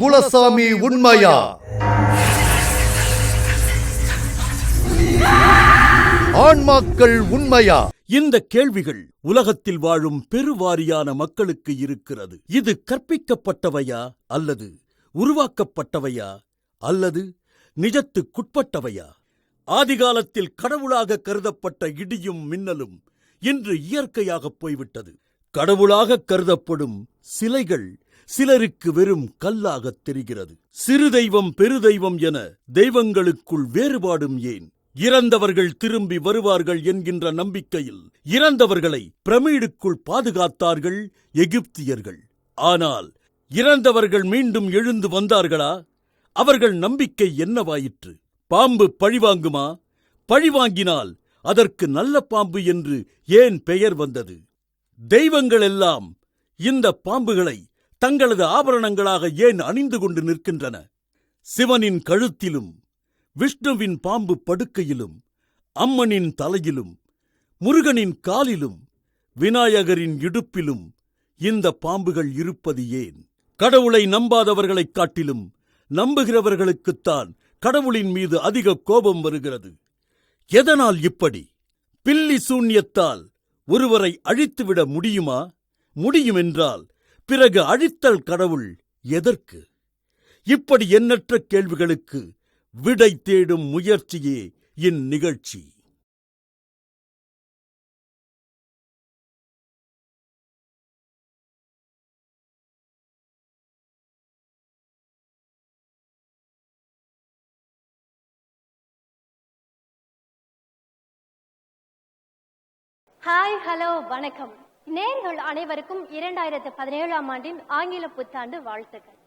குலசாமி உண்மையா? ஆன்மாக்கள் உண்மையா? இந்த கேள்விகள் உலகத்தில் வாழும் பெருவாரியான மக்களுக்கு இருக்கிறது. இது கற்பிக்கப்பட்டவையா அல்லது உருவாக்கப்பட்டவையா அல்லது நிஜத்துக்குட்பட்டவையா? ஆதிகாலத்தில் கடவுளாக கருதப்பட்ட இடியும் மின்னலும் இன்று இயற்கையாகப் போய்விட்டது. கடவுளாக கருதப்படும் சிலைகள் சிலருக்கு வெறும் கல்லாகத் தெரிகிறது. சிறு தெய்வம் பெருதெய்வம் என தெய்வங்களுக்குள் வேறுபாடும் ஏன்? இறந்தவர்கள் திரும்பி வருவார்கள் என்கின்ற நம்பிக்கையில் இறந்தவர்களை பிரமிடுக்குள் பாதுகாத்தார்கள் எகிப்தியர்கள். ஆனால் இறந்தவர்கள் மீண்டும் எழுந்து வந்தார்களா? அவர்கள் நம்பிக்கை என்னவாயிற்று? பாம்பு பழிவாங்குமா? பழிவாங்கினால் அதற்கு நல்ல பாம்பு என்று ஏன் பெயர் வந்தது? தெய்வங்களெல்லாம் இந்த பாம்புகளை தங்களது ஆபரணங்களாக ஏன் அணிந்து கொண்டு நிற்கின்றன? சிவனின் கழுத்திலும் விஷ்ணுவின் பாம்பு படுக்கையிலும் அம்மனின் தலையிலும் முருகனின் காலிலும் விநாயகரின் இடுப்பிலும் இந்த பாம்புகள் இருப்பது ஏன்? கடவுளை நம்பாதவர்களைக் காட்டிலும் நம்புகிறவர்களுக்குத்தான் கடவுளின் மீது அதிக கோபம் வருகிறது. எதனால் இப்படி? பில்லி சூன்யத்தால் ஒருவரை அழித்துவிட முடியுமா? முடியுமென்றால் பிறகு அழித்தல் கடவுள் எதற்கு? இப்படி எண்ணற்ற கேள்விகளுக்கு விடை தேடும் முயற்சியே இந்நிகழ்ச்சி. ஹாய் ஹலோ வணக்கம். நேர்கள் அனைவருக்கும் இரண்டாயிரத்து பதினேழாம் ஆண்டின் ஆங்கில புத்தாண்டு வாழ்த்துக்கள்.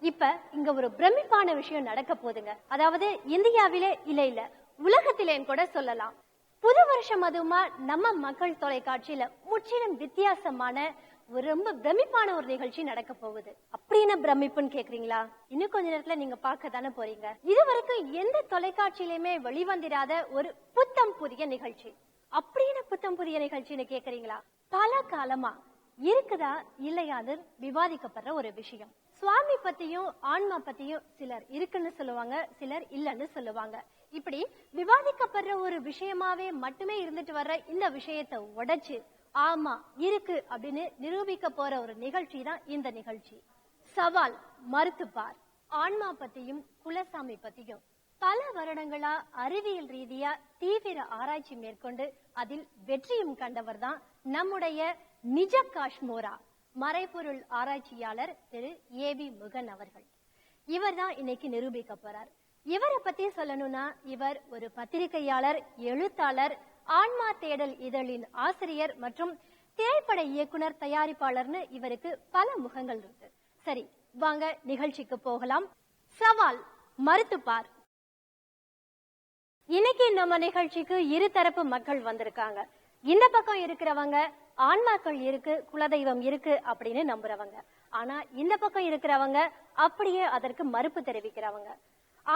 இப்ப இங்க ஒரு பிரமிப்பான விஷயம் நடக்க போகுதுங்க அதாவது இந்தியாவிலே இல்ல இல்ல. உலகத்திலேன்னு கூட சொல்லலாம். புது வருஷம் அதுவுமா நம்ம மக்கள் தொலைக்காட்சியில முற்றிலும் வித்தியாசமான ஒரு ரொம்ப பிரமிப்பான ஒரு நிகழ்ச்சி நடக்க போகுது. அப்படி என்ன பிரமிப்புன்னு கேக்குறீங்களா? இன்னும் கொஞ்ச நேரத்துல நீங்க பார்க்க தானே போறீங்க. இதுவரைக்கும் எந்த தொலைக்காட்சியிலுமே வெளிவந்திராத ஒரு புத்தம் புதிய நிகழ்ச்சி. அப்படின்னு புத்தம் புதிய நிகழ்ச்சின்னு கேக்குறீங்களா? பல காலமா இருக்குதா இல்லையான்னு விவாதிக்கப்படுற ஒரு விஷயம். சுவாமி பத்தியும் ஆன்மா பத்தியும் சிலர் இருக்குன்னு சொல்லுவாங்க சிலர் இல்லைன்னு சொல்லுவாங்க. இப்படி விவாதிக்கப்படுற ஒரு விஷயமாவே மட்டுமே இருந்துட்டு வர்ற இந்த விஷயத்தை உடைச்சு ஆமா இருக்கு அப்படின்னு நிரூபிக்க போற ஒரு நிகழ்ச்சி தான் இந்த நிகழ்ச்சி. சவால் மறுத்துப்பார். ஆன்மா பத்தியும் குலசாமி பத்தியும் பல வருடங்களா அறிவியல் ரீதியா தீவிர ஆராய்ச்சி மேற்கொண்டு அதில் வெற்றியும் கண்டவர் தான் நம்முடைய நிஜ காஷ்மோரா மறைபொருள் ஆராய்ச்சியாளர் திரு ஏ பி முகன் அவர்கள். இவர் தான் இன்னைக்கு நிரூபிக்க போறார். இவரை பத்தி சொல்லணும்னா இவர் ஒரு பத்திரிகையாளர் எழுத்தாளர் ஆன்மா தேடல் இதழின் ஆசிரியர் மற்றும் திரைப்பட இயக்குனர் தயாரிப்பாளர்னு இவருக்கு பல முகங்கள் இருக்கு. சரி வாங்க நிகழ்ச்சிக்கு போகலாம். சவால் மறுத்துப்பார் இன்னைக்கு நம்ம நிகழ்ச்சிக்கு இருதரப்பு மக்கள் வந்திருக்காங்க. இந்த பக்கம் இருக்கிறவங்க ஆன்மாக்கள் இருக்கு குலதெய்வம் இருக்கு அப்படின்னு நம்புறவங்க. ஆனா இந்த பக்கம் இருக்கிறவங்க அப்படியே அதற்கு மறுப்பு தெரிவிக்கிறவங்க.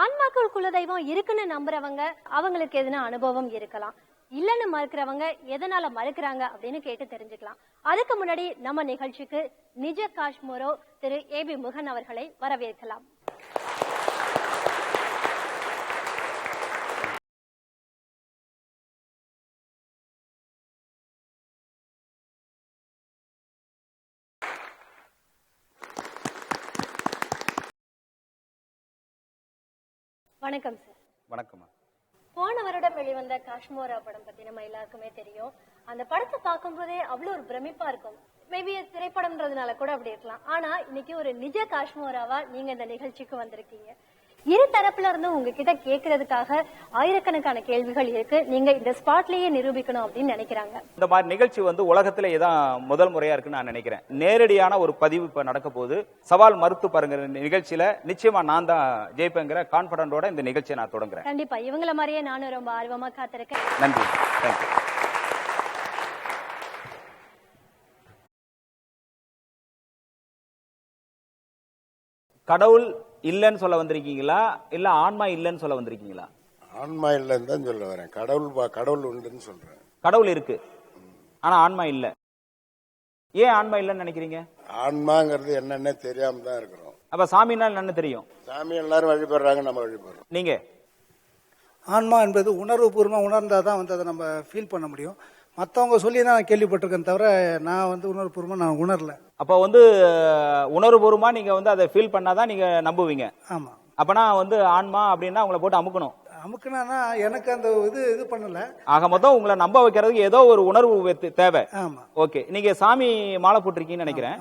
ஆன்மாக்கள் குலதெய்வம் இருக்குன்னு நம்புறவங்க அவங்களுக்கு எதுனா அனுபவம் இருக்கலாம். இல்லன்னு மறுக்கிறவங்க எதனால மறுக்கிறாங்க அப்படின்னு கேட்டு தெரிஞ்சுக்கலாம். அதுக்கு முன்னாடி நம்ம நிகழ்ச்சிக்கு நிஜ காஷ்மோரோ திரு ஏ பி முகன் அவர்களை வரவேற்கலாம். வணக்கம் சார் வணக்கம்மா. போன வருடம் வெளிவந்த காஷ்மோரா படம் பத்தி நம்ம எல்லாருக்குமே தெரியும். அந்த படத்தை பார்க்கும்போதே அவ்வளவு ஒரு பிரமிப்பா இருக்கும். மேபி திரைப்படம்ன்றதுனால கூட அப்படி இருக்கலாம். ஆனா இன்னைக்கு ஒரு நிஜ காஷ்மோராவா நீங்க இந்த நிகழ்ச்சிக்கு வந்திருக்கீங்க? இரு தரப்புல இருந்து உங்ககிட்ட கேட்கறதுக்காக ஆயிரக்கணக்கான கேள்விகள் இருக்கு. நீங்க இந்த ஸ்பாட்லயே நிரூபிக்கணும் அப்படின்னு நினைக்கிறாங்க. இந்த மாதிரி நிகழ்ச்சி வந்து உலகத்துல இதான் முதல் முறையா இருக்குன்னு நான் நினைக்கிறேன். நேரடியான ஒரு பதிவு இப்ப நடக்க போகுது சவால் மறுத்து பாருங்க நிகழ்ச்சியில நிச்சயமா நான் தான் ஜெயிப்பேங்கிற கான்பிடண்டோட இந்த நிகழ்ச்சியை நான் தொடங்குறேன். கண்டிப்பா. இவங்கள மாதிரியே நானும் ரொம்ப ஆர்வமா காத்திருக்கேன். நன்றி. தேங்க்யூ கடவுள் இல்லைன்னு சொல்ல வந்திருக்கீங்களா? இல்ல ஆன்மா இல்லைன்னு சொல்ல வந்திருக்கீங்களா? ஆன்மா இல்லைன்னு தான் சொல்ல வரேன். கடவுள் கடவுள் உண்டுன்னு சொல்றேன். கடவுள் இருக்கு. ஆனா ஆன்மா இல்ல. ஏன் ஆன்மா இல்லைன்னு நினைக்கிறீங்க? ஆன்மாங்கிறது என்னன்னே தெரியாம தான் இருக்கிறோம். அப்ப சாமின்னா என்னன்னு தெரியும். சாமி எல்லாரும் வழிபடுறாங்க நம்ம வழிபடுறோம். நீங்க? ஆன்மா என்பது உணர்வுபூர்வமாக உணர்ந்தால் தான் வந்து அதை நம்ம ஃபீல் பண்ண முடியும். மற்றவங்க சொல்லி தான் நான் கேள்விப்பட்டிருக்கேன் தவிர நான் வந்து உணர்வுபூர்வமாக நான் உணரல. அப்ப வந்து உணர்வுபூர்வமா நீங்க வந்து அதை ஃபீல் பண்ணாதான் நீங்க நம்புவீங்க. ஆமாம் அப்பனா வந்து ஆன்மா அப்படின்னா உங்களை போட்டு அமுக்கணும். அமுக்குனா எனக்கு அந்த இது இது பண்ணல. ஆக மொத்தம் உங்களை நம்ப வைக்கிறதுக்கு ஏதோ ஒரு உணர்வு தேவை. ஆமாம் ஓகே. நீங்க சாமி மாலை போட்டிருக்கீங்கன்னு நினைக்கிறேன்.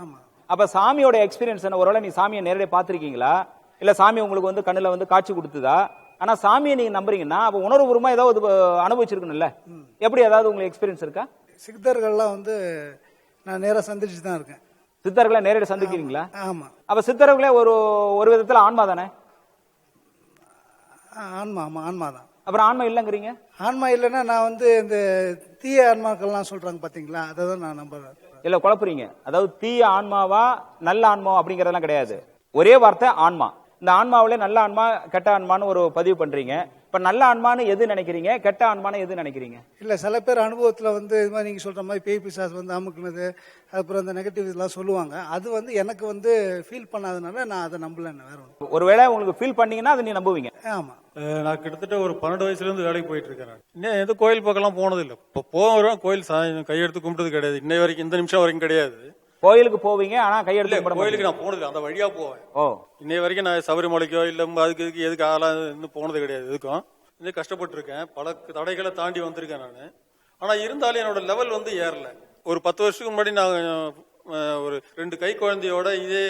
அப்ப சாமியோட எக்ஸ்பீரியன்ஸ் என்ன? ஒருவேளை நீ சாமியை நேரடியாக பார்த்திருக்கீங்களா? இல்ல சாமி உங்களுக்கு வந்து கண்ணுல வந்து காட்சி கொடுத்ததா? ஆனா சாமியை நீங்க நம்புறீங்கன்னா அப்ப உணர்வுபூர்வமா ஏதாவது அனுபவிச்சிருக்கணும்ல. எப்படி ஏதாவது உங்களுக்கு எக்ஸ்பீரியன்ஸ் இருக்கா? சித்தர்கள்லாம் வந்து நான் நேராக சந்திச்சு தான் இருக்கேன். சித்தர்களை நேரடி சந்திக்கிறீங்களா? ஆமாம் அப்ப சித்தர்களே ஒரு ஒரு விதத்துல ஆன்மா தானே? ஆன்மா ஆமாம் ஆன்மா தான். அப்புறம் ஆன்மா இல்லைங்கிறீங்க? ஆன்மா இல்லைன்னா நான் வந்து இந்த தீய ஆன்மாக்கள்லாம் சொல்கிறாங்க பார்த்தீங்களா அதை தான் நான் நம்புறேன். இல்ல குழப்புறீங்க. அதாவது தீய ஆன்மாவா நல்ல ஆன்மாவா அப்படிங்கறதெல்லாம் கிடையாது. ஒரே வார்த்தை ஆன்மா. இந்த ஆன்மாவிலே நல்ல ஆன்மா கெட்ட ஆன்மான்னு ஒரு பதிவு பண்றீங்க. இப்ப நல்ல ஆன்மான்னு எது நினைக்கிறீங்க? கெட்ட ஆன்மான்னு எது நினைக்கிறீங்க? இல்லை சில பேர் அனுபவத்தில் வந்து இது மாதிரி நீங்கள் சொல்கிற மாதிரி பேய் பிசாஸ் வந்து அமுக்குனது அப்புறம் அந்த நெகட்டிவ் இதெல்லாம் சொல்லுவாங்க. அது வந்து எனக்கு வந்து ஃபீல் பண்ணாதனால நான் அதை நம்பலன்னு வேற ஒன்று ஒருவேளை உங்களுக்கு ஃபீல் பண்ணீங்கன்னா அதை நீ நம்புவீங்க. ஆமாம் அஹ் நான் கிட்டத்தட்ட ஒரு பன்னெண்டு வயசுல இருந்து வேலைக்கு போயிட்டு இருக்கேன் நான். இன்னும் எந்த கோயில் பக்கம்லாம் போனது இல்லை இப்போ போகிறோம் கோயில் கையெடுத்து கும்பிட்டது கிடையாது. இன்னை வரைக்கும் இந்த நிமிஷம் வரைக்கும் கிடையாது. கோயிலுக்கு போவீங்க ஆனா கையெடுத்து கோயிலுக்கு. நான் போனது. அந்த வழியா போவேன். ஓ. இன்னை வரைக்கும் நான் சபரிமலைக்கோ இல்ல அதுக்கு இதுக்கு எதுக்கு ஆளாக இன்னும் போனது கிடையாது எதுக்கும். இன்னும் கஷ்டப்பட்டிருக்கேன் பல தடைகளை தாண்டி வந்திருக்கேன் நான். ஆனா இருந்தாலும் என்னோட லெவல் வந்து ஏறல. ஒரு பத்து வருஷத்துக்கு முன்னாடி நான் ஒரு ரெண்டு கை குழந்தையோட இதே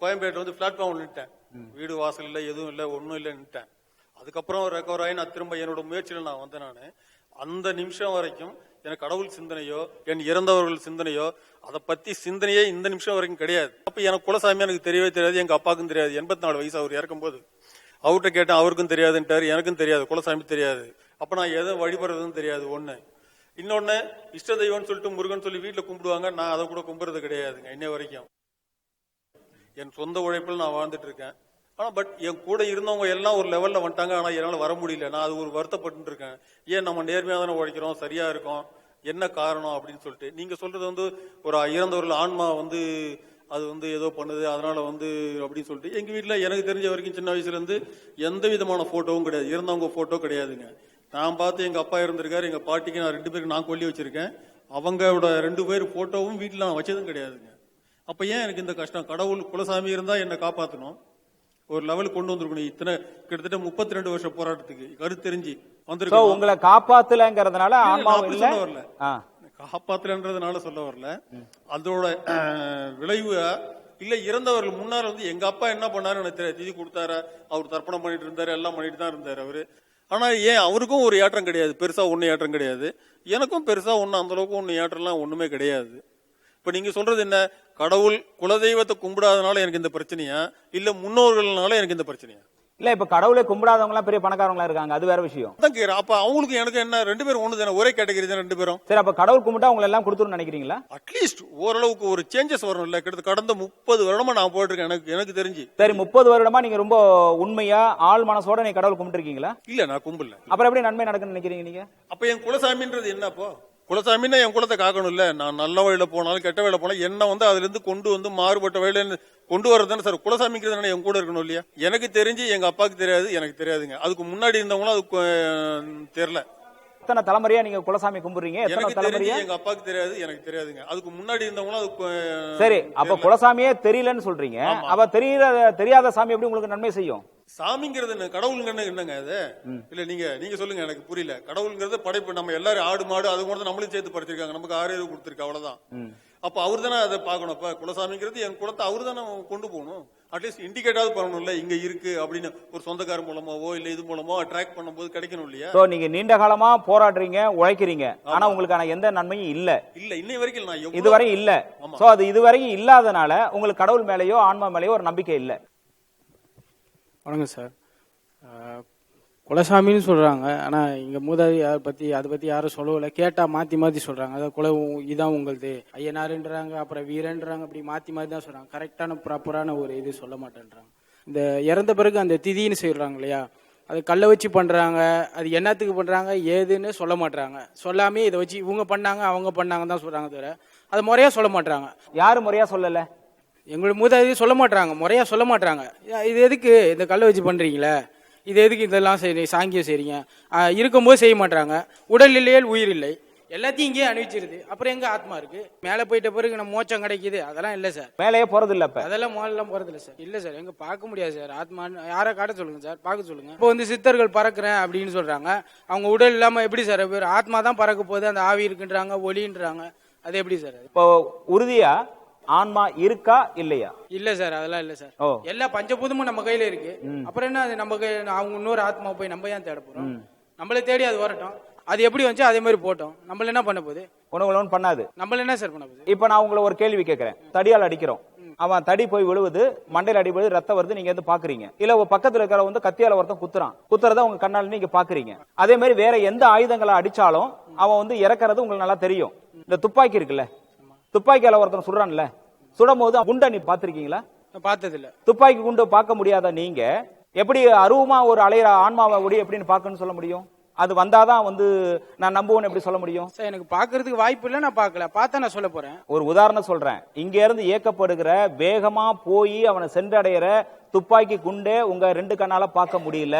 கோயம்பேட்டில் வந்து பிளாட்ஃபார்ம் நின்ட்டேன். வீடு வாசல் இல்லை எதுவும் இல்லை ஒன்றும் இல்லை நின்ட்டேன். அதுக்கப்புறம் ரெக்கவர் ஆகி நான் திரும்ப என்னோட முயற்சியில் நான் வந்தேன் நான். அந்த நிமிஷம் வரைக்கும் எனக்கு கடவுள் சிந்தனையோ என் இறந்தவர்கள் சிந்தனையோ அதை பத்தி சிந்தனையே இந்த நிமிஷம் வரைக்கும் கிடையாது. அப்ப எனக்கு குலசாமி எனக்கு தெரியவே தெரியாது எங்க அப்பாவுக்கும் தெரியாது. எண்பத்தி நாலு வயசு அவர் இறக்கும் போது அவர்கிட்ட கேட்டேன் அவருக்கும் தெரியாதுன்ட்டாரு எனக்கும் தெரியாது குலசாமி தெரியாது. அப்ப நான் எதை வழிபடுறதுன்னு தெரியாது ஒண்ணு. இன்னொன்னு இஷ்ட தெய்வம்னு சொல்லிட்டு முருகன் சொல்லி வீட்டுல கும்பிடுவாங்க நான் அதை கூட கும்பிடுறது கிடையாதுங்க இன்ன வரைக்கும். என் சொந்த உழைப்பில் நான் வாழ்ந்துட்டு இருக்கேன். ஆனால் பட் என் கூட இருந்தவங்க எல்லாம் ஒரு லெவலில் வந்துட்டாங்க. ஆனால் என்னால் வர முடியல. நான் அது ஒரு வருத்தப்பட்டு இருக்கேன். ஏன் நம்ம நேர்மையாக தானே உழைக்கிறோம்? சரியாக இருக்கோம். என்ன காரணம் அப்படின்னு சொல்லிட்டு. நீங்கள் சொல்கிறது வந்து ஒரு இறந்தவர்கள் ஆன்மா வந்து அது வந்து ஏதோ பண்ணுது. அதனால் வந்து அப்படின்னு சொல்லிட்டு. எங்கள் வீட்டில் எனக்கு தெரிஞ்ச வரைக்கும் சின்ன வயசுலேருந்து எந்த விதமான ஃபோட்டோவும் கிடையாது. இறந்தவங்க ஃபோட்டோ கிடையாதுங்க. நான் பார்த்து எங்கள் அப்பா இருந்திருக்காரு எங்கள் பாட்டிக்கு நான் ரெண்டு பேருக்கு நான் கொல்லி வச்சுருக்கேன். அவங்களோட ரெண்டு பேர் ஃபோட்டோவும் வீட்டில் நான் வச்சதும் கிடையாதுங்க. அப்போ ஏன் எனக்கு இந்த கஷ்டம்? கடவுள் குலசாமி இருந்தால் என்னை காப்பாற்றணும் ஒரு லெவலுக்கு கொண்டு வந்திருக்கணும். இத்தனை கிட்டத்தட்ட முப்பத்தி ரெண்டு வருஷம் போராட்டத்துக்கு கருத்து தெரிஞ்சு வந்திருக்கோம் உங்களை காப்பாத்தலங்கிறதுனால வரல. காப்பாத்தலன்றதுனால சொல்ல வரல. அதோட விளைவு இல்ல இறந்தவர்கள் முன்னால வந்து எங்க அப்பா என்ன பண்ணாரு எனக்கு தெரியாது. திதி கொடுத்தாரு அவர் தர்ப்பணம் பண்ணிட்டு இருந்தாரு எல்லாம் பண்ணிட்டு தான் இருந்தாரு அவரு. ஆனா ஏன் அவருக்கும் ஒரு ஏற்றம் கிடையாது. பெருசா ஒண்ணு ஏற்றம் கிடையாது. எனக்கும் பெருசா ஒண்ணு அந்த அளவுக்கு ஒண்ணு ஏற்றம்லாம் ஒண்ணுமே கிடையாது. இப்ப நீங்க சொல்றது என்ன? கடவுள் குலதெய்வத்தை கும்பிடாதனால எனக்கு இந்த பிரச்சனையா? இல்ல முன்னோர்கள்னால எனக்கு இந்த பிரச்சனையா? இல்ல இப்ப கடவுளை கும்பிடாதவங்க எல்லாம் பெரிய பணக்காரங்களா இருக்காங்க. அது வேற விஷயம். அப்ப அவங்களுக்கு எனக்கு என்ன? ரெண்டு பேரும் ஒண்ணு தானே? ஒரே கேட்டகரி தான் ரெண்டு பேரும்? சரி அப்ப கடவுள் கும்பிட்டா உங்களை எல்லாம் கொடுத்துருன்னு நினைக்கிறீங்களா? அட்லீஸ்ட் ஓரளவுக்கு ஒரு சேஞ்சஸ் வரணும்ல கிட்டத்தட்ட கடந்த முப்பது வருடமா நான் போயிட்டு இருக்கேன் எனக்கு எனக்கு தெரிஞ்சு. சரி முப்பது வருடமா நீங்க ரொம்ப உண்மையா ஆள் மனசோட நீங்க கடவுள் கும்பிட்டுருக்கீங்களா? இல்ல நான் கும்பல. அப்புறம் எப்படி நன்மை நடக்குன்னு நினைக்கிறீங்க நீங்க? அப்ப என் குலசாமின்றது என்னப்போ குலசாமின்னா என் குலத்தை காக்கணும் இல்ல நான் நல்ல வழியில போனாலும் கெட்ட வழியில போனாலும் என்ன வந்து அதுல இருந்து கொண்டு வந்து மாறுபட்ட வழியில கொண்டு வரதானே சார்? குலசாமிங்கிறது என் கூட இருக்கணும் இல்லையா? எனக்கு தெரிஞ்சு எங்க அப்பாவுக்கு தெரியாது எனக்கு தெரியாதுங்க. அதுக்கு முன்னாடி இருந்தவங்களும் அஹ், தெரியல. எத்தனை தலைமுறையா நீங்க குலசாமி கும்பிடுறீங்க? எத்தனை தலைமுறையா? எங்க அப்பாவுக்கு தெரியாது எனக்கு தெரியாதுங்க. அதுக்கு முன்னாடி இருந்தவங்களும் அஹ், சரி அப்ப. குலசாமியே தெரியலன்னு சொல்றீங்க. அப்ப தெரியற தெரியாத சாமி எப்படி உங்களுக்கு நன்மை செய்யும்? சாமிங்கிறது என்ன? கடவுளுங்கிறது என்னங்க அது? இல்ல நீங்க நீங்க சொல்லுங்க எனக்கு புரியல. கடவுளுங்கிறது படைப்பு நம்ம எல்லாரும் ஆடு மாடு அது கூட நம்மளும் சேர்த்து படைச்சிருக்காங்க. நமக்கு ஆறு இது கொடுத்துருக்கு அவ்வளவுதான். அப்ப அவர் தானே அதை பார்க்கணும். அப்ப குலசாமிங்கிறது என் குலத்தை அவர் தானே கொண்டு போகணும். அட்லீஸ்ட் இண்டிகேட்டாவது பண்ணணும்ல இங்க இருக்கு அப்படின்னு ஒரு சொந்தக்கார மூலமாவோ இல்ல இது மூலமோ ட்ராக் பண்ணும்போது கிடைக்கணும் இல்லையா? சோ நீங்க நீண்ட காலமா போராடுறீங்க உழைக்கிறீங்க. ஆனா உங்களுக்கான எந்த நன்மையும் இல்ல. இல்ல இன்னை வரைக்கும் நான் இதுவரை இல்ல. சோ அது இதுவரையும் இல்லாதனால உங்களுக்கு கடவுள் மேலயோ ஆன்மா மேலயோ ஒரு நம்பிக்கை இல்ல. வணக்கம் சார். குலசாமின்னு சொல்கிறாங்க ஆனால் இங்கே மூதாதி அதை பற்றி அதை பற்றி யாரும் சொல்லவில்லை. கேட்டால் மாற்றி மாற்றி சொல்கிறாங்க அதாவது குல இதுதான் உங்களுது. ஐயனாருன்றாங்க அப்புறம் வீரன்றாங்க அப்படி மாற்றி மாற்றி தான் சொல்கிறாங்க கரெக்டான ப்ராப்பரான ஒரு இது சொல்ல மாட்டேன்றாங்க. இந்த இறந்த பிறகு அந்த திதின்னு சொல்கிறாங்க இல்லையா? அது கல்லை வச்சு பண்ணுறாங்க அது என்னத்துக்கு பண்ணுறாங்க ஏதுன்னு சொல்ல மாட்டுறாங்க சொல்லாமே இதை வச்சு இவங்க பண்ணாங்க அவங்க பண்ணாங்க தான் சொல்கிறாங்க தவிர அது முறையாக சொல்ல மாட்டுறாங்க யாரும் முறையாக சொல்லலை? எங்களோட மூதாதி சொல்ல மாட்டாங்க முறையா சொல்ல மாட்டாங்க இது எதுக்கு இந்த கல்லை வச்சு பண்றீங்களே? இது எதுக்கு இதெல்லாம் செய்றீங்க சாங்கியம் செய்றீங்க? ஆ, இருக்கும்போது செய்ய மாட்டாங்க உடல் இல்லையே உயிர் இல்லை. எல்லாத்தையும் இங்கேயே அனுப்பிச்சிருது அப்புறம் எங்க ஆத்மா இருக்கு? மேலே போயிட்ட பிறகு நம்ம மோச்சம் கிடைக்குது. அதெல்லாம் இல்லை சார். மேலேயே போறது இல்ல இப்ப அதெல்லாம் முதல்லாம் போறது இல்ல சார். இல்ல சார். எங்க பார்க்க முடியாது சார். ஆத்மா யாரை காட்ட சொல்லுங்க சார்? பார்க்க சொல்லுங்க. இப்போ வந்து சித்தர்கள் பறக்குறேன் அப்படின்னு சொல்றாங்க. அவங்க உடல் இல்லாம எப்படி சார்? பேர் ஆத்மா தான் பறக்க போகுது. அந்த ஆவி இருக்குன்றாங்க ஒளின்றாங்க. அது எப்படி சார்? இப்போ உறுதியா ஆன்மா இருக்கா இல்லையா? இல்ல சார் அதெல்லாம் இல்ல சார். எல்லா பஞ்சபூதமும் நம்ம கையில இருக்கு. அப்புறம் என்ன அது நம்ம அவங்க இன்னொரு ஆத்மா போய் நம்ம ஏன் தேட போறோம்? நம்மள தேடி அது வரட்டும். அது எப்படி வந்துச்சு? அதே மாதிரி போட்டோம். நம்மள என்ன பண்ண போகுது? உணவு பண்ணாது. நம்மள என்ன சார் பண்ண போகுது? இப்ப நான் உங்களை ஒரு கேள்வி கேட்கிறேன். தடியால் அடிக்கிறோம். அவன் தடி போய் விழுவுது மண்டையில அடிபடுது ரத்தம் வருது நீங்க வந்து பாக்குறீங்க. இல்ல பக்கத்துல இருக்கிற வந்து கத்தியால ஒருத்தன் குத்துறான். குத்துறத உங்க கண்ணால நீங்க பாக்குறீங்க. அதே மாதிரி வேற எந்த ஆயுதங்களை அடிச்சாலும் அவன் வந்து இறக்குறது உங்களுக்கு நல்லா தெரியும். இந்த துப்பாக்கி இருக்குல்ல? துப்பாக்கியால ஒருத்தன் சுடுறான்ல சுடும் போது குண்டை நீ பாத்திருக்கீங்களா பார்த்தது இல்ல துப்பாக்கி குண்டு பார்க்க முடியாத நீங்க? எப்படி அருவமா ஒரு அலையிற ஆன்மாவை ஒடி எப்படின்னு பார்க்கணும்னு சொல்ல முடியும்? அது வந்தாதான் வந்து நான் நம்புவேன்னு எப்படி சொல்ல முடியும்? சார் எனக்கு பார்க்கிறதுக்கு வாய்ப்பு இல்லை நான் பார்க்கல. பார்த்தா நான் சொல்ல போறேன். ஒரு உதாரணம் சொல்றேன். இங்க இருந்து இயக்கப்படுகிற வேகமா போய் அவனை சென்றடைகிற துப்பாக்கி குண்டே உங்க ரெண்டு கண்ணால பார்க்க முடியல.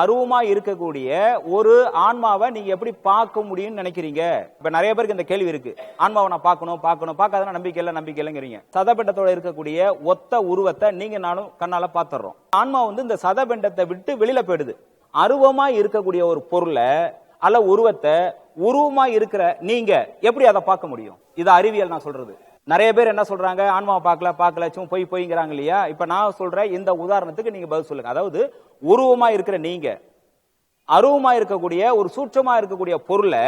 அருவமா இருக்கக்கூடிய ஒரு ஆன்மாவை நீங்க எப்படி பார்க்க முடியும்னு நினைக்கிறீங்க? இப்ப நிறைய பேருக்கு இந்த கேள்வி இருக்கு. ஆன்மாவை நான் பார்க்கணும் பார்க்கணும். பார்க்காதனா நம்பிக்கை இல்ல நம்பிக்கை இல்லைங்கிறீங்க. சதபெண்டத்தோட இருக்கக்கூடிய ஒத்த உருவத்தை நீங்க நானும் கண்ணால பாத்துறோம் ஆன்மா வந்து இந்த சதபெண்டத்தை விட்டு வெளியில போயிடுது. அருவமா இருக்கக்கூடிய ஒரு பொருளை அல்ல உருவத்தை உருவமா இருக்கிற நீங்க எப்படி அதை பார்க்க முடியும்? இது அறிவியல் நான் சொல்றது. நிறைய பேர் என்ன சொல்றாங்க? ஆன்மாவை பார்க்கல பார்க்கல சும்மா போய் போய்ங்கிறாங்க இல்லையா? இப்ப நான் சொல்றேன் இந்த உதாரணத்துக்கு நீங்க பதில் சொல்லுங்க. அதாவது உருவமா இருக்கிற நீங்க அருவமா இருக்கக்கூடிய ஒரு சூட்சமா இருக்கக்கூடிய பொருளை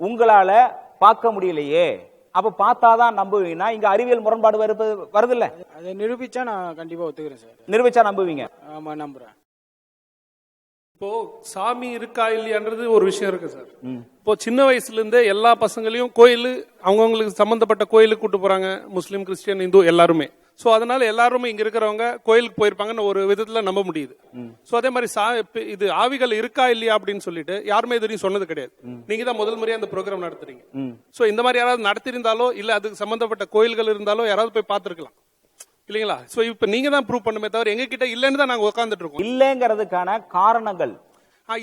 உங்களால பார்க்க முடியலையே. அப்ப பார்த்தாதான் நம்புவீங்கன்னா இங்க அறிவியல் முரண்பாடு வருது வருது இல்ல அதை நிரூபிச்சா நான் கண்டிப்பா ஒத்துக்கிறேன் சார். நிரூபிச்சா நம்புவீங்க? ஆமா நம்புறேன். இப்போ சாமி இருக்கா இல்லையான்றது ஒரு விஷயம் இருக்கு சார். இப்போ சின்ன வயசுல இருந்தே எல்லா பசங்களையும் கோயில் அவங்கவுங்களுக்கு சம்பந்தப்பட்ட கோயிலுக்கு கூட்டு போறாங்க முஸ்லீம் கிறிஸ்டியன் இந்து எல்லாருமே. சோ அதனால எல்லாருமே இங்க இருக்கிறவங்க கோயிலுக்கு போயிருப்பாங்கன்னு ஒரு விதத்துல நம்ப முடியுது. சோ அதே மாதிரி சா இது ஆவிகள் இருக்கா இல்லையா அப்படின்னு சொல்லிட்டு யாருமே இது வரையும் சொன்னது கிடையாது. நீங்க தான் முதல் முறையா அந்த ப்ரோக்ராம் நடத்துறீங்க. சோ இந்த மாதிரி யாராவது நடத்திருந்தாலோ இல்ல அதுக்கு சம்பந்தப்பட்ட கோயில்கள் இருந்தாலோ யாராவது போய் பார்த்திருக்கலாம். இல்லைங்களா? சோ இப்ப நீங்க தான் ப்ரூவ் பண்ணுமே தவிர எங்க கிட்ட இல்லைன்னு தான் நாங்க உட்காந்துட்டு இருக்கோம். இல்லைங்கிறதுக்கான காரணங்கள்.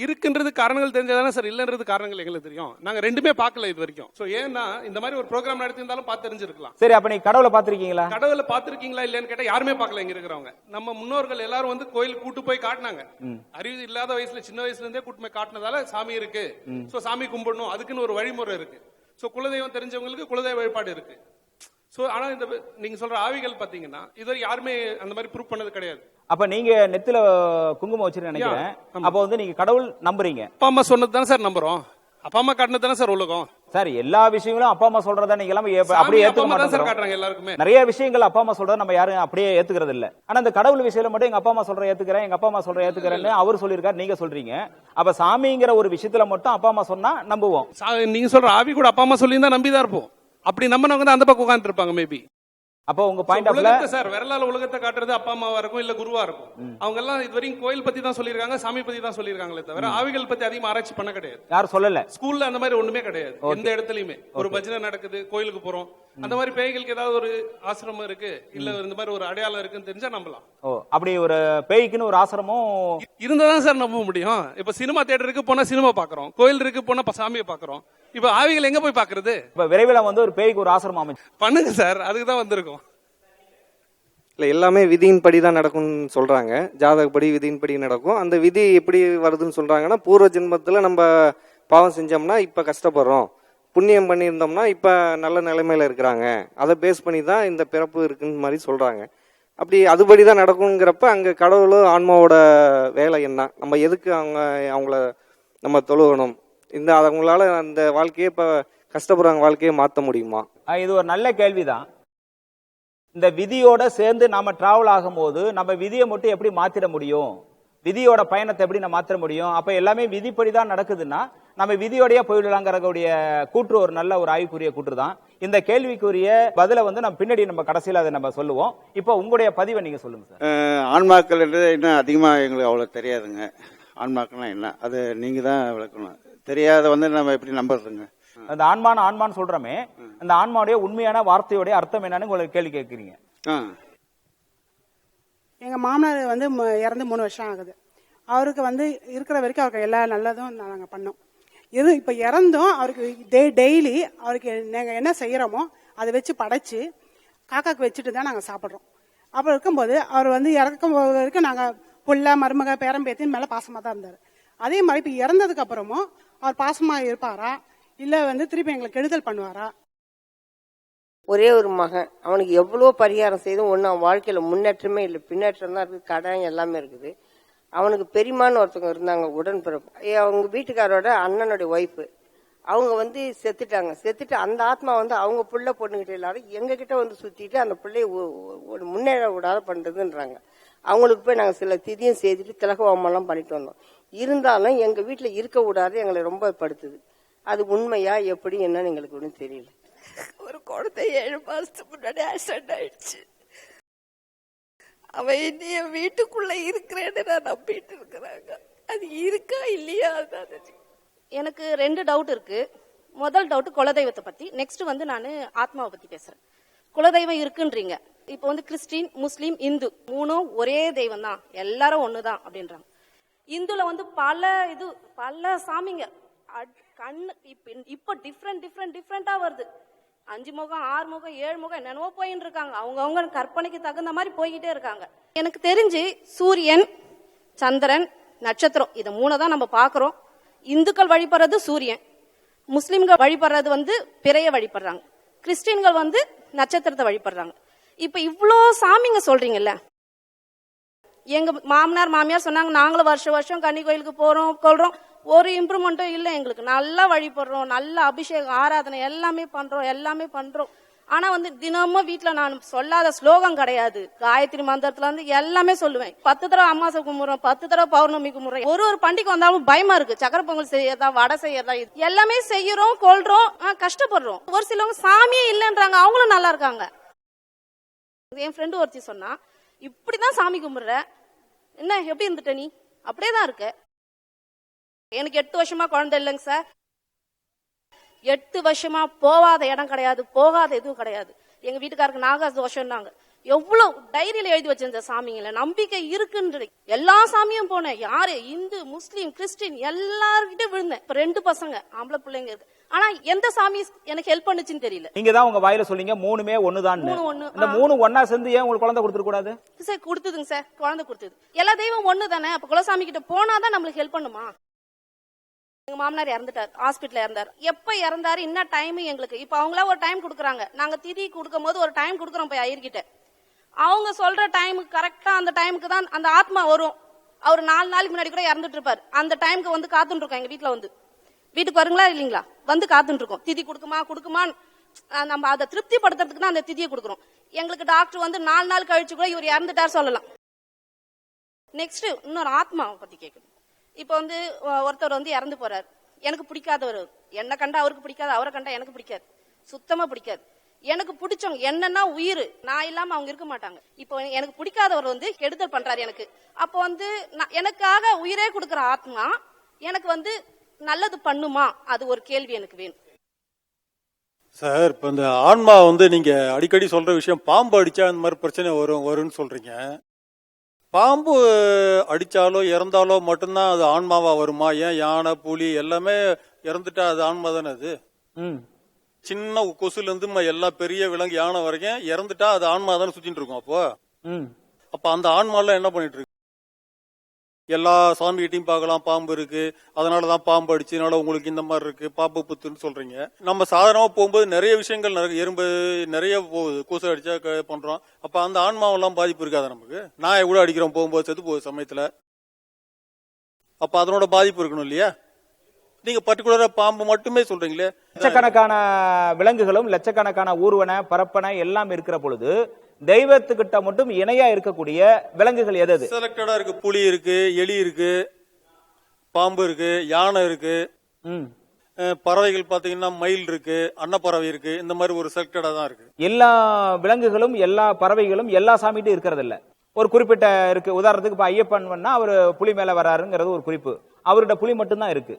இருக்குன்றது காரணங்கள் தெரிஞ்சதானே சார் இல்லன்றது காரணங்கள் எங்களுக்கு தெரியும். நாங்க ரெண்டுமே பார்க்கல இது வரைக்கும். சோ ஏன்னா இந்த மாதிரி ஒரு ப்ரோக்ராம் நடத்தியிருந்தாலும் பார்த்து தெரிஞ்சிருக்கலாம். சரி அப்ப நீங்க கடவுளை பார்த்திருக்கீங்களா? கடவுளை பார்த்திருக்கீங்களா இல்லையான்னு கேட்டா யாருமே பார்க்கல இங்க இருக்கிறவங்க. நம்ம முன்னோர்கள் எல்லாரும் வந்து கோயில் கூட்டு போய் காட்டினாங்க. அறிவு இல்லாத வயசுல சின்ன வயசுல இருந்தே கூட்டு போய் காட்டினதால சாமி இருக்கு. சோ சாமி கும்பிடணும். அதுக்குன்னு ஒரு வழிமுறை இருக்கு. சோ குலதெய்வம் தெரிஞ்சவங்களுக்கு குலதெய்வ வழிபாடு இருக்கு. சோ ஆனா இந்த நீங்க சொல்ற ஆவிகள் பாத்தீங்கன்னா இதுவரை யாருமே அந்த மாதிரி ப்ரூவ் பண்ணது கிடையாது. அப்ப நீங்க நெத்தில குங்குமம் வச்சிருக்க நினைக்கிறேன். அப்ப வந்து நீங்க கடவுள் நம்புறீங்க. அப்பா அம்மா சொன்னது தானே சார் நம்புறோம். அப்பா அம்மா காட்டினது தானே சார் உலகம். சார் எல்லா விஷயங்களும் அப்பா அம்மா சொல்றத நீங்க எல்லாமே அப்படியே ஏத்துக்க காட்டுறாங்க எல்லாருக்குமே. நிறைய விஷயங்கள் அப்பா அம்மா சொல்றத நம்ம யாரும் அப்படியே ஏத்துக்கிறது இல்ல. ஆனா இந்த கடவுள் விஷயத்துல மட்டும் எங்க அப்பா அம்மா சொல்ற ஏத்துக்கிறேன் எங்க அப்பா அம்மா சொல்ற ஏத்துக்கிறேன்னு அவர் சொல்லியிருக்காரு நீங்க சொல்றீங்க. அப்ப சாமிங்கிற ஒரு விஷயத்துல மட்டும் அப்பா அம்மா சொன்னா நம்புவோம். நீங்க சொல்ற ஆவி கூட அப்பா அம்மா சொல்லி தான் நம்பி தான் இருப்போம். அப்படி நம்பினவங்க தான் அந்த பக்கம் உட்கார்ந்து இருப்பாங்க மேபி அப்ப உங்க பாயிண்ட் ஆஃப்ல சார் விரலால உலகத்தை காட்டுறது அப்பா அம்மாவா இருக்கும் இல்ல குருவா இருக்கும். அவங்க எல்லாம் இது வரைக்கும் கோயில் பத்தி தான் சொல்லியிருக்காங்க சாமி பத்தி தான் சொல்லியிருக்காங்களே தவிர ஆவிகள் பத்தி அதிகமா ஆராய்ச்சி பண்ண கிடையாது. யாரும் சொல்லல? ஸ்கூல்ல அந்த மாதிரி ஒண்ணுமே கிடையாது. எந்த இடத்துலயுமே. ஒரு பஜனை நடக்குது கோயிலுக்கு போறோம். அந்த மாதிரி பேய்களுக்கு ஏதாவது ஒரு ஆசிரமம் இருக்கு? இல்ல இந்த மாதிரி ஒரு அடையாளம் இருக்குன்னு தெரிஞ்சா நம்பலாம். ஓ அப்படி ஒரு பேய்க்குன்னு ஒரு ஆசிரமும் இருந்தாதான் சார் நம்ப முடியும். இப்ப சினிமா தியேட்டருக்கு போனா சினிமா பாக்குறோம். கோயில் இருக்கு போனா இப்ப சாமியை பாக்குறோம். இப்ப ஆவிகள் எங்க போய் பாக்குறது? இப்ப விரைவில் வந்து ஒரு பேய்க்கு ஒரு ஆசிரமம் அமைச்சு பண்ணுங்க சார். அதுக்கு தான் வந்திருக்கோம். இல்லை எல்லாமே விதியின்படி தான் நடக்கும்னு சொல்கிறாங்க ஜாதகப்படி விதியின்படி நடக்கும். அந்த விதி எப்படி வருதுன்னு சொல்கிறாங்கன்னா பூர்வ ஜென்மத்தில் நம்ம பாவம் செஞ்சோம்னா இப்போ கஷ்டப்படுறோம். புண்ணியம் பண்ணியிருந்தோம்னா இப்போ நல்ல நிலைமையில் இருக்கிறாங்க. அதை பேஸ் பண்ணி தான் இந்த பிறப்பு இருக்குன்னு மாதிரி சொல்கிறாங்க அப்படி அதுபடி தான் நடக்குங்கிறப்ப அங்கே கடவுளும் ஆன்மாவோட வேலை என்ன? நம்ம எதுக்கு அவங்க அவங்கள நம்ம தொழுகணும்? இந்த அவங்களால அந்த வாழ்க்கையை இப்போ கஷ்டப்படுறாங்க வாழ்க்கையை மாற்ற முடியுமா? இது ஒரு நல்ல கேள்விதான். இந்த விதியோட சேர்ந்து நாம டிராவல் ஆகும்போது நம்ம விதியை மட்டும் எப்படி மாத்திட முடியும்? விதியோட பயணத்தை எப்படி நம்ம மாத்திர முடியும்? அப்ப எல்லாமே விதிப்படி தான் நடக்குதுன்னா நம்ம விதியோடய போயிடலாங்கிறக்கூடிய கூற்று ஒரு நல்ல ஒரு ஆய்வுக்குரிய கூற்று தான் இந்த கேள்விக்குரிய பதில வந்து நம்ம பின்னாடி நம்ம கடைசியில் அதை நம்ம சொல்லுவோம். இப்போ உங்களுடைய பதிவை நீங்க சொல்லுங்க சார். ஆன்மாக்கள் என்றது இன்னும் அதிகமாக எங்களுக்கு அவ்வளோ தெரியாதுங்க. ஆன்மாக்கள்னா என்ன? அது நீங்கள் தான் விளக்கணும். தெரியாத வந்து நம்ம எப்படி நம்புறதுங்க? அந்த ஆன்மான ஆன்மான்னு சொல்றோமே அந்த ஆன்மாவுடைய உண்மையான வார்த்தையோடைய அர்த்தம் என்னன்னு உங்களுக்கு கேள்வி கேட்குறீங்க. ஆ. எங்கள் மாமனார் வந்து மு- இறந்து மூணு வருஷம் ஆகுது. அவருக்கு வந்து இருக்கிற வரைக்கும் அவருக்கு எல்லா நல்லதும் நாங்கள் பண்ணோம். எது இப்போ இறந்தும் அவருக்கு டே டெய்லி அவருக்கு நாங்கள் என்ன செய்கிறோமோ அதை வச்சு படைச்சு காக்காக்கு வச்சுட்டு தான் நாங்கள் சாப்பிட்றோம். அப்போ இருக்கும்போது அவர் வந்து இறக்கும் போது வரைக்கும் நாங்கள் புள்ள மருமக பேரம்பேத்தின் மேலே பாசமாக தான் இருந்தார். அதே மாதிரி இப்போ இறந்ததுக்கு அப்புறமும் அவர் பாசமாக இருப்பாரா? இல்லை வந்து திருப்பி எங்களுக்கு கெடுதல் பண்ணுவாரா? ஒரே ஒரு மகன். அவனுக்கு எவ்வளோ பரிகாரம் செய்தும் ஒன்றும் அவன் வாழ்க்கையில் முன்னேற்றமே இல்லை. பின்னேற்றம் தான் இருக்குது கடன் எல்லாமே இருக்குது. அவனுக்கு பெரியமான்னு ஒருத்தவங்க இருந்தாங்க உடன்பிறப்பு அவங்க வீட்டுக்காரோட அண்ணனுடைய ஒய்ஃபு அவங்க வந்து செத்துட்டாங்க. செத்துட்டு அந்த ஆத்மா வந்து அவங்க பிள்ளை பொண்ணுகிட்ட எல்லாரும் எங்ககிட்ட வந்து சுத்திட்டு அந்த பிள்ளைய ஒரு முன்னேற விடாத பண்றதுன்றாங்க. அவங்களுக்கு போய் நாங்கள் சில திதியும் செய்துட்டு திலக ஹோமெல்லாம் பண்ணிட்டு வந்தோம். இருந்தாலும் எங்க வீட்டில் இருக்க விடாது எங்களை ரொம்ப படுத்துது. அது உண்மையா எப்படி என்னன்னு எங்களுக்கு ஒன்றும் தெரியல. ஒரு குழந்தை ஏழு மாசத்துக்கு முன்னாடி ஆக்சிடென்ட் ஆயிடுச்சு. அவன் என்னைய வீட்டுக்குள்ள இருக்கிறேன்னு நான் நம்பிட்டு இருக்கிறாங்க. அது இருக்கா இல்லையா அதான் எனக்கு ரெண்டு டவுட் இருக்கு. முதல் டவுட் குலதெய்வத்தை பத்தி. நெக்ஸ்ட் வந்து நான் ஆத்மாவை பத்தி பேசுறேன். குலதெய்வம் இருக்குன்றீங்க. இப்போ வந்து கிறிஸ்டின் முஸ்லீம் இந்து மூணும் ஒரே தெய்வம் தான் எல்லாரும் ஒண்ணுதான் அப்படின்றாங்க. இந்துல வந்து பல இது பல சாமிங்க. கண்ணு இப்ப இப்போ டிஃப்ரெண்ட் டிஃப்ரெண்ட் டிஃப்ரெண்டா வருது. அஞ்சு முகம் ஆறு முகம் ஏழு முகம் என்னென்னவோ போயின்னு இருக்காங்க. அவங்கவுங்க கற்பனைக்கு தகுந்த மாதிரி போய்கிட்டே இருக்காங்க. எனக்கு தெரிஞ்சு சூரியன் சந்திரன் நட்சத்திரம் இதை மூணை தான் நம்ம பார்க்குறோம். இந்துக்கள் வழிபடுறது சூரியன். முஸ்லீம்கள் வழிபடுறது வந்து பிறைய வழிபடுறாங்க. கிறிஸ்டின்கள் வந்து நட்சத்திரத்தை வழிபடுறாங்க. இப்போ இவ்வளோ சாமிங்க சொல்றீங்கல்ல? எங்க மாமனார் மாமியார் சொன்னாங்க நாங்களும் வருஷம் வருஷம் கன்னி கோயிலுக்கு போறோம் கொள்றோம். ஒரு இம்ப்ரூவ்மெண்ட்டும் இல்லை எங்களுக்கு. நல்லா வழிபடுறோம் நல்லா அபிஷேகம் ஆராதனை எல்லாமே பண்றோம் எல்லாமே பண்றோம். ஆனா வந்து தினமும் வீட்டுல நான் சொல்லாத ஸ்லோகம் கிடையாது. காயத்ரி மந்திரத்துல வந்து எல்லாமே சொல்லுவேன். பத்து தடவை அம்மாசை கும்பிடுறோம் பத்து தடவை பௌர்ணமி கும்பிடுறோம். ஒரு ஒரு பண்டிகை வந்தாலும் பயமா இருக்கு. சக்கர பொங்கல் செய்யறதா வடை செய்யறதா இது எல்லாமே செய்யறோம் கொள்றோம் ஆ, கஷ்டப்படுறோம். ஒரு சிலவங்க சாமியே இல்லைன்றாங்க அவங்களும் நல்லா இருக்காங்க. என் ஃப்ரெண்டு ஒருத்தி சொன்னா இப்படிதான் சாமி கும்பிடுற. என்ன எப்படி இருந்துட்ட நீ? அப்படியே தான் இருக்க. எனக்கு எட்டு வருஷமா குழந்தை இல்லைங்க சார். எட்டு வருஷமா போகாத இடம் கிடையாது போகாத எதுவும் கிடையாது. எங்க வீட்டுக்காருக்கு நாக தோஷம்னாங்க எவ்வளவு டைரியில எழுதி வச்சிருந்த சாமிங்கள நம்பிக்கை இருக்குன்ற எல்லா சாமியும் போனேன். யாரு? இந்து முஸ்லீம் கிறிஸ்டின் எல்லார்கிட்ட விழுந்தேன். இப்ப ரெண்டு பசங்க ஆம்பளை பிள்ளைங்க இருக்கு. ஆனா எந்த சாமி எனக்கு ஹெல்ப் பண்ணுச்சுன்னு தெரியல. நீங்க தான் உங்க வாயில சொன்னீங்க மூணுமே ஒண்ணுதான் இந்த. மூணு ஒன்னா சேர்ந்து ஏன் உங்களுக்கு குழந்தை கொடுத்துட கூடாது? சார் கொடுத்ததுங்க சார் குழந்தை கொடுத்தது. எல்லா தெய்வம் ஒண்ணு தானே அப்ப குலசாமி கிட்ட போனாதான் நம்மளுக்கு ஹெல்ப் பண்ணுமா? எங்க மாமனார் இறந்துட்டார். ஹாஸ்பிட்டல் இறந்தார். எப்ப இறந்தாரு? என்ன டைம் எங்களுக்கு? இப்ப அவங்களா ஒரு டைம் கொடுக்குறாங்க. நாங்க திதி கொடுக்கும் போது ஒரு டைம் கொடுக்குறோம் போய் ஐயர்கிட்ட அவங்க சொல்ற டைமுக்கு கரெக்டா அந்த டைமுக்கு தான் அந்த ஆத்மா வரும். அவர் நாலு நாளைக்கு முன்னாடி கூட இறந்துட்டு இருப்பாரு. அந்த டைமுக்கு வந்து காத்துட்டு இருக்கோம் எங்க வீட்டுல வந்து. வீட்டுக்கு வருங்களா இல்லீங்களா? வந்து காத்துட்டு இருக்கோம். திதி கொடுக்குமா கொடுக்குமான்னு நம்ம அதை திருப்திப்படுத்துறதுக்கு தான் அந்த திதியை கொடுக்குறோம். எங்களுக்கு டாக்டர் வந்து நாலு நாள் கழிச்சு கூட இவர் இறந்துட்டார் சொல்லலாம். நெக்ஸ்ட் இன்னொரு ஆத்மாவை பத்தி கேட்கணும். இப்போ வந்து ஒருத்தர் வந்து இறந்து போறார். எனக்கு பிடிக்காதவர். என்ன கண்டா அவருக்கு பிடிக்காது அவரை கண்டா எனக்கு பிடிக்காது. சுத்தமா பிடிக்காது. எனக்கு பிடிச்சவங்க என்னன்னா உயிர். நான் இல்லாம அவங்க இருக்க மாட்டாங்க. இப்போ எனக்கு பிடிக்காதவர் வந்து கெடுதல் பண்றாரு எனக்கு. அப்போ வந்து நான் எனக்காக உயிரே கொடுக்குற ஆத்மா எனக்கு வந்து நல்லது பண்ணுமா? அது ஒரு கேள்வி எனக்கு வேணும். சார் இப்போ இந்த ஆன்மா வந்து நீங்க அடிக்கடி சொல்ற விஷயம் பாம்பு அடிச்சா அந்த மாதிரி பிரச்சனை வரும் வரும்னு சொல்றீங்க. பாம்பு அடிச்சாலோ இறந்தாலோ மட்டும்தான் அது ஆன்மாவா வருமா? ஏன் யானை புலி எல்லாமே இறந்துட்டா அது ஆன்மா தானே அது? சின்ன கொசுல இருந்து ம- எல்லா பெரிய விலங்கு யானை வரைக்கும் இறந்துட்டா அது ஆன்மா தானே சுத்திட்டு இருக்கும் அப்போ? அப்ப அந்த ஆன்மாலாம் என்ன பண்ணிட்டு இருக்கு? எல்லா சாமிகிட்டையும் பார்க்கலாம் பாம்பு இருக்கு. அதனாலதான் பாம்பு அடிச்சதுனால உங்களுக்கு இந்த மாதிரி இருக்கு பாம்பு புத்துன்னு சொல்றீங்க. நம்ம சாதாரணமா போகும்போது நிறைய விஷயங்கள் நடக்கு எறும்பு நிறைய போகுது கூச அடிச்சா க- பண்றோம். அப்ப அந்த ஆன்மாவெல்லாம் பாதிப்பு இருக்காது நமக்கு? நாயை கூட அடிக்கிறோம் போகும்போது செத்து போகுது சமயத்துல. அப்ப அதனோட பாதிப்பு இருக்கணும் இல்லையா? நீங்க பர்டிகுலரா பாம்பு மட்டுமே சொல்றீங்களே. லட்சக்கணக்கான விலங்குகளும் லட்சக்கணக்கான ஊர்வன பரப்பன எல்லாம் இருக்கிற பொழுது தெய்வத்துக்கிட்ட மட்டும் இணையா இருக்கக்கூடிய விலங்குகள் எது செலக்டடா இருக்கு புலி இருக்கு எலி இருக்கு பாம்பு இருக்கு யானை இருக்கு பறவைகள் பாத்தீங்கன்னா மயில் இருக்கு அன்னப்பறவை இருக்கு இந்த மாதிரி ஒரு செலக்டடா தான் இருக்கு. எல்லா விலங்குகளும் எல்லா பறவைகளும் எல்லா சாமிகிட்டும் இருக்கிறது இல்ல ஒரு குறிப்பிட்ட இருக்கு உதாரணத்துக்கு இப்ப ஐயப்பன் வேணா அவர் புலி மேல வராருங்கிறது ஒரு குறிப்பு. அவர்கிட்ட புலி மட்டும்தான் இருக்கு.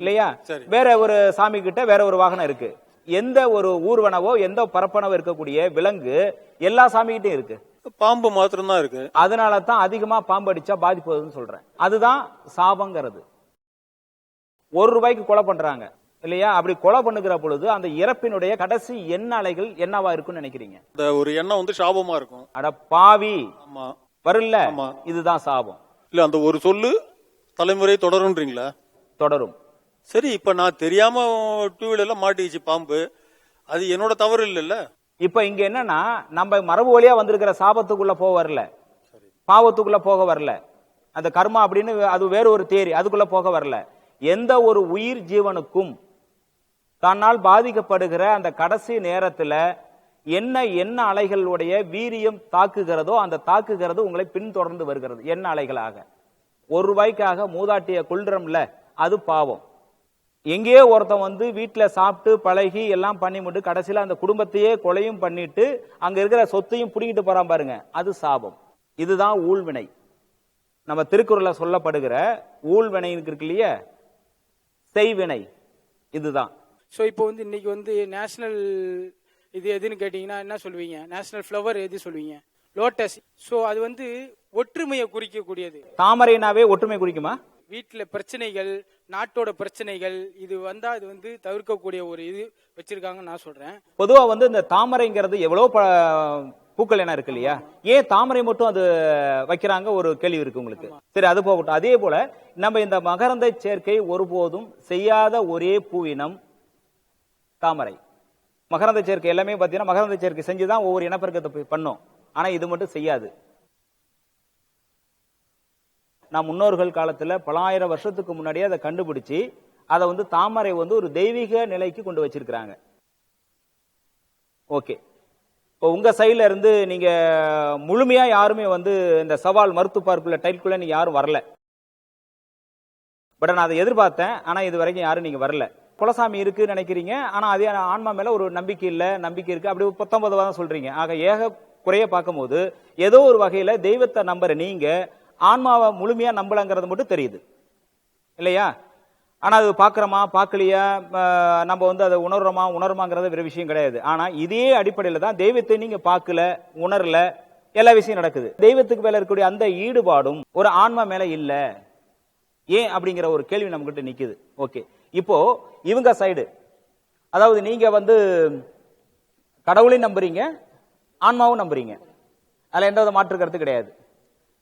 இல்லையா? வேற ஒரு சாமி கிட்ட வேற ஒரு வாகனம் இருக்கு. எந்த ஒரு ஊர்வனவோ எந்த பரப்பனவோ இருக்கக்கூடிய விலங்கு எல்லா சாமிகிட்டையும் இருக்கு. பாம்பு மாத்திரம் தான் இருக்கு. அதனால தான் அதிகமா பாம்பு அடிச்சா பாதிப்பு வருதுன்னு சொல்றேன். அதுதான் சாபங்கிறது. ஒரு ரூபாய்க்கு கொலை பண்றாங்க. இல்லையா? அப்படி கொலை பண்ணுகிற பொழுது அந்த இறப்பினுடைய கடைசி எண்ண அலைகள் என்னவா இருக்கும்னு நினைக்கிறீங்க? இந்த ஒரு எண்ணம் வந்து சாபமா இருக்கும். அட பாவி! ஆமா. வரல. இதுதான் சாபம். இல்ல அந்த ஒரு சொல்லு தலைமுறை தொடரும்ன்றீங்களா தொடரும். சரி இப்ப நான் தெரியாம டூ வீலர்ல மாட்டிக்கிச்சு பாம்பு. அது என்னோட தவறு இல்லைல்ல? இப்ப இங்க என்னன்னா நம்ம மரபு வழியா வந்திருக்கிற சாபத்துக்குள்ள போக வரல. பாவத்துக்குள்ள போக வரல. அந்த கர்மா அப்படின்னு அது வேற ஒரு தேரி அதுக்குள்ள போக வரல. எந்த ஒரு உயிர் ஜீவனுக்கும் தன்னால் பாதிக்கப்படுகிற அந்த கடைசி நேரத்துல என்ன என்ன அலைகளுடைய வீரியம் தாக்குகிறதோ அந்த தாக்குகிறது உங்களை பின்தொடர்ந்து வருகிறது. என்ன அலைகளாக? ஒரு ரூபாய்க்காக மூதாட்டிய கொள்றோம்ல அது பாவம். எங்கேயோ ஒருத்தன் வந்து வீட்டுல சாப்பிட்டு பழகி எல்லாம் பண்ணிவிட்டு கடைசியில அந்த குடும்பத்தையே கொலையும் பண்ணிட்டு அங்க இருக்கிற சொத்தையும் புடிங்கிட்டு போறான் பாருங்க. அது சாபம். இதுதான் ஊழ்வினை. நம்ம திருக்குறள்ல சொல்லப்படுகிற ஊழ்வினை இருக்கு இல்லையா? செய்வினை. இதுதான். ஸோ இப்போ வந்து இன்னைக்கு வந்து நேஷனல் இது எதுன்னு கேட்டிங்கன்னா என்ன சொல்லுவீங்க நேஷனல் ஃப்ளவர் எது சொல்லுவீங்க லோட்டஸ் ஸோ அது வந்து ஒற்றுமையை குறிக்கக்கூடியது. தாமரைனாவே ஒற்றுமை குறிக்குமா? வீட்டில் பிரச்சனைகள் நாட்டோட பிரச்சனைகள் இது வந்தா இது வந்து தவிர்க்கக்கூடிய ஒரு இது வச்சிருக்காங்கன்னு நான் சொல்றேன். பொதுவா வந்து இந்த தாமரைங்கிறது எவ்வளவு ப- பூக்கள் என்ன இருக்கு இல்லையா? ஏன் தாமரை மட்டும் அது வைக்கிறாங்க? ஒரு கேள்வி இருக்கு உங்களுக்கு. சரி அது போகட்டும். அதே போல நம்ம இந்த மகரந்த சேர்க்கை ஒருபோதும் செய்யாத ஒரே பூவினம் தாமரை. மகரந்த சேர்க்கை எல்லாமே பார்த்தீங்கன்னா மகரந்த சேர்க்கை செஞ்சுதான் ஒவ்வொரு இனப்பெருக்கத்தை போய் பண்ணும். ஆனா இது மட்டும் செய்யாது. நான் முன்னோர்கள் காலத்தில் பலாயிரம் வருஷத்துக்கு முன்னாடியே அதை கண்டுபிடிச்சு அதை வந்து தாமரை வந்து ஒரு தெய்வீக நிலைக்கு கொண்டு வச்சிருக்கிறாங்க. ஓகே. இப்போ உங்கள் சைடில் இருந்து நீங்கள் முழுமையாக யாருமே வந்து இந்த சவால் மருத்துவ பார்க்குள்ள டைல்குள்ளே நீங்கள் யாரும் வரல. பட் நான் அதை எதிர்பார்த்தேன் ஆனால் இது வரைக்கும் யாரும் நீங்கள் வரல. குலசாமி இருக்குன்னு நினைக்கிறீங்க ஆனால் அதே ஆன்மா மேலே ஒரு நம்பிக்கை இல்லை நம்பிக்கை இருக்குது அப்படி பத்தொன்பதுவாக தான் சொல்கிறீங்க ஆக ஏக குறைய பார்க்கும்போது ஏதோ ஒரு வகையில் தெய்வத்தை நம்புற நீங்கள் ஆன்மாவை முழுமையாக நம்பலங்கிறது மட்டும் தெரியுது. இல்லையா? ஆனால் அது பார்க்குறோமா பார்க்கலையா நம்ம வந்து அதை உணர்றோமா உணர்மாங்கிறது வேற விஷயம் கிடையாது. ஆனால் இதே அடிப்படையில் தான் தெய்வத்தை நீங்கள் பார்க்கல உணரல எல்லா விஷயம் நடக்குது. தெய்வத்துக்கு மேலே இருக்கக்கூடிய அந்த ஈடுபாடும் ஒரு ஆன்மா மேலே இல்லை. ஏன் அப்படிங்கிற ஒரு கேள்வி நம்மகிட்ட நிற்கிது ஓகே. இப்போ இவங்க சைடு. அதாவது நீங்கள் வந்து கடவுளையும் நம்புறீங்க ஆன்மாவும் நம்புறீங்க. அதில் எந்த வித மாற்று கருத்து கிடையாது.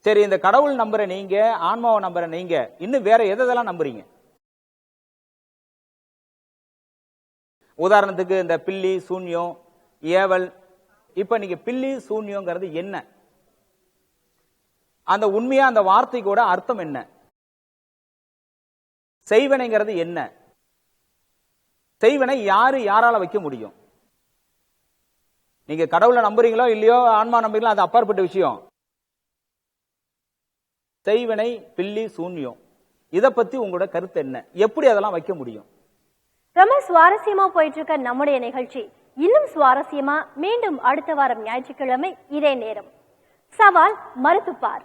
சரி இந்த கடவுள் நம்புற நீங்க ஆன்மாவை நம்புற நீங்க இன்னும் வேற எதெல்லாம் நம்புறீங்க? உதாரணத்துக்கு இந்த பில்லி சூன்யம் ஏவல் இப்ப நீங்க பில்லி சூன்யங்கிறது என்ன? அந்த உண்மையா அந்த வார்த்தைக்கோட அர்த்தம் என்ன? செய்வனைங்கிறது என்ன? செய்வனை யாரு யாரால வைக்க முடியும்? நீங்க கடவுளை நம்புறீங்களோ இல்லையோ ஆன்மா நம்புறீங்களோ அது அப்பாற்பட்ட விஷயம். செய்வனை பில்லி சூன்யம். இத பத்தி உங்களோட கருத்து என்ன? எப்படி அதெல்லாம் வைக்க முடியும்? ரொம்ப சுவாரஸ்யமா போயிட்டு இருக்க நம்முடைய நிகழ்ச்சி இன்னும் சுவாரஸ்யமா மீண்டும் அடுத்த வாரம் ஞாயிற்றுக்கிழமை இதே நேரம். சவால் மறுத்துப்பார்.